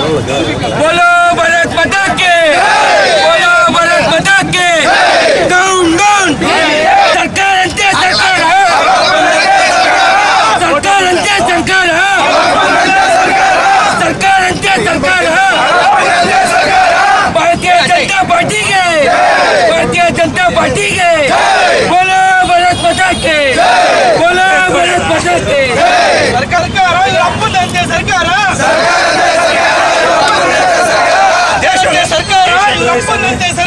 बोलो भारत माता के बोलो भारत माता के डाउन डाउन सरकार अंते सरकार सरकार अंते सरकार सरकार अंते सरकार भारतीय जनता पार्टी के भारतीय जनता पार्टी के बोलो भारत माता के बोलो भारत माता के ಸರ್ಕಾರ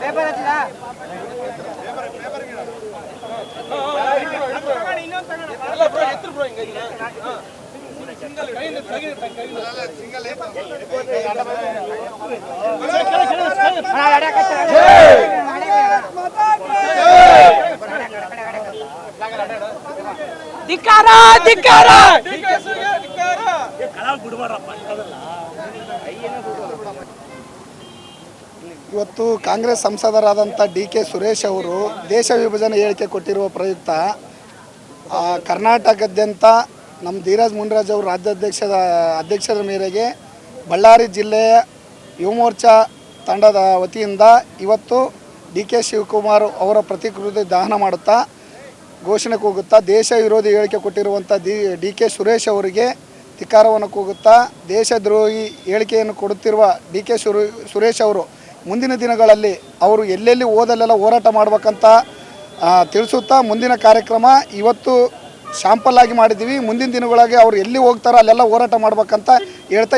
ಪೇಪರ್ ಹಚ್ಚಿಲ್ಲ ಧಿಕ್ಕಾರ ಧಿಕ್ಕಾರ. ಇವತ್ತು ಕಾಂಗ್ರೆಸ್ ಸಂಸದರಾದಂಥ ಡಿ ಕೆ ಸುರೇಶ್ ಅವರು ದೇಶ ವಿಭಜನೆ ಹೇಳಿಕೆ ಕೊಟ್ಟಿರುವ ಪ್ರಯುಕ್ತ ಆ, ಕರ್ನಾಟಕದಾದ್ಯಂತ ನಮ್ಮ ಧೀರಾಜ್ ಮುನ್ರಾಜ್ ಅವರು ರಾಜ್ಯಾಧ್ಯಕ್ಷದ ಅಧ್ಯಕ್ಷರ ಮೇರೆಗೆ ಬಳ್ಳಾರಿ ಜಿಲ್ಲೆಯ ಯುವಮೋರ್ಚಾ ತಂಡದ ವತಿಯಿಂದ ಇವತ್ತು ಡಿ ಕೆ ಶಿವಕುಮಾರ್ ಅವರ ಪ್ರತಿಕೃತಿ ದಹನ ಮಾಡುತ್ತಾ ಘೋಷಣೆ ಕೂಗುತ್ತಾ ದೇಶ ವಿರೋಧಿ ಹೇಳಿಕೆ ಕೊಟ್ಟಿರುವಂಥ ಡಿ ಕೆ ಸುರೇಶ್ ಅವರಿಗೆ ಧಿಕ್ಕಾರವನ್ನು ಕೂಗುತ್ತಾ ದೇಶದ್ರೋಹಿ ಹೇಳಿಕೆಯನ್ನು ಕೊಡುತ್ತಿರುವ ಡಿ ಕೆ ಸುರು ಸುರೇಶ್ ಅವರು ಮುಂದಿನ ದಿನಗಳಲ್ಲಿ ಅವರು ಎಲ್ಲೆಲ್ಲಿ ಓದಲ್ಲೆಲ್ಲ ಹೋರಾಟ ಮಾಡಬೇಕಂತ ತಿಳಿಸುತ್ತಾ ಮುಂದಿನ ಕಾರ್ಯಕ್ರಮ ಇವತ್ತು ಶಾಂಪಲ್ ಆಗಿ ಮಾಡಿದ್ದೀವಿ. ಮುಂದಿನ ದಿನಗಳಾಗಿ ಅವ್ರು ಎಲ್ಲಿ ಹೋಗ್ತಾರೋ ಅಲ್ಲೆಲ್ಲ ಹೋರಾಟ ಮಾಡ್ಬೇಕಂತ ಹೇಳ್ತಾ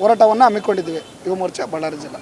ಹೋರಾಟವನ್ನು ಹಮ್ಮಿಕೊಂಡಿದ್ದೀವಿ. ಯುವ ಮೋರ್ಚಾ, ಬಳ್ಳಾರಿ ಜಿಲ್ಲಾ.